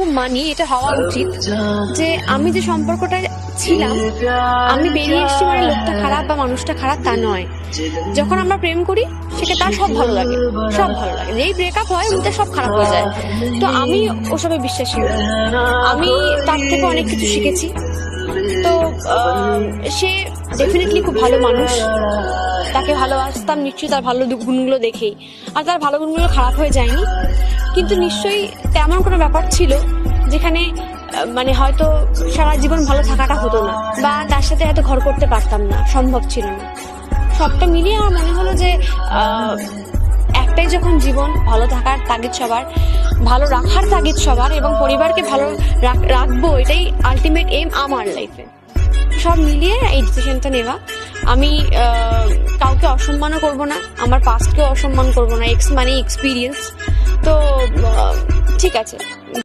খুব মানি এটা হওয়া উচিত যে আমি যে সম্পর্কটা ছিলাম, আমি বেরিয়ে এসেছি মানে লোকটা খারাপ বা মানুষটা খারাপ তা নয়। যখন আমরা প্রেম করি, সেটা তার সব ভালো লাগে, সব ভালো লাগে। যেই ব্রেকআপ হয় ওটা সব খারাপ হয়ে যায়। তো আমি ওসবে বিশ্বাসী। আমি তার থেকে অনেক কিছু শিখেছি। তো সে ডেফিনেটলি খুব ভালো মানুষ। তাকে ভালোবাসতাম নিশ্চয়ই তার ভালো গুণগুলো দেখেই। আর তার ভালো গুণগুলো খারাপ হয়ে যায়নি। কিন্তু নিশ্চয়ই তেমন কোনো ব্যাপার ছিল যেখানে মানে হয়তো সারা জীবন ভালো থাকাটা হতো না বা তার সাথে হয়তো ঘর করতে পারতাম না, সম্ভব ছিল না। সবটা মিলিয়ে আমার মনে হলো যে একটাই যখন জীবন ভালো থাকার তাগিদ সবার, ভালো রাখার তাগিদ সবার এবং পরিবারকে ভালো রাখ- রাখব, এটাই আলটিমেট এম আমার লাইফে সব মিলিয়ে এই ডিসিশনটা নেওয়া। আমি কাউকে অসম্মানও করব না, আমার পাস্টকেও অসম্মান করব না এক্স মানে এক্সপিরিয়েন্স তো ঠিক আছে।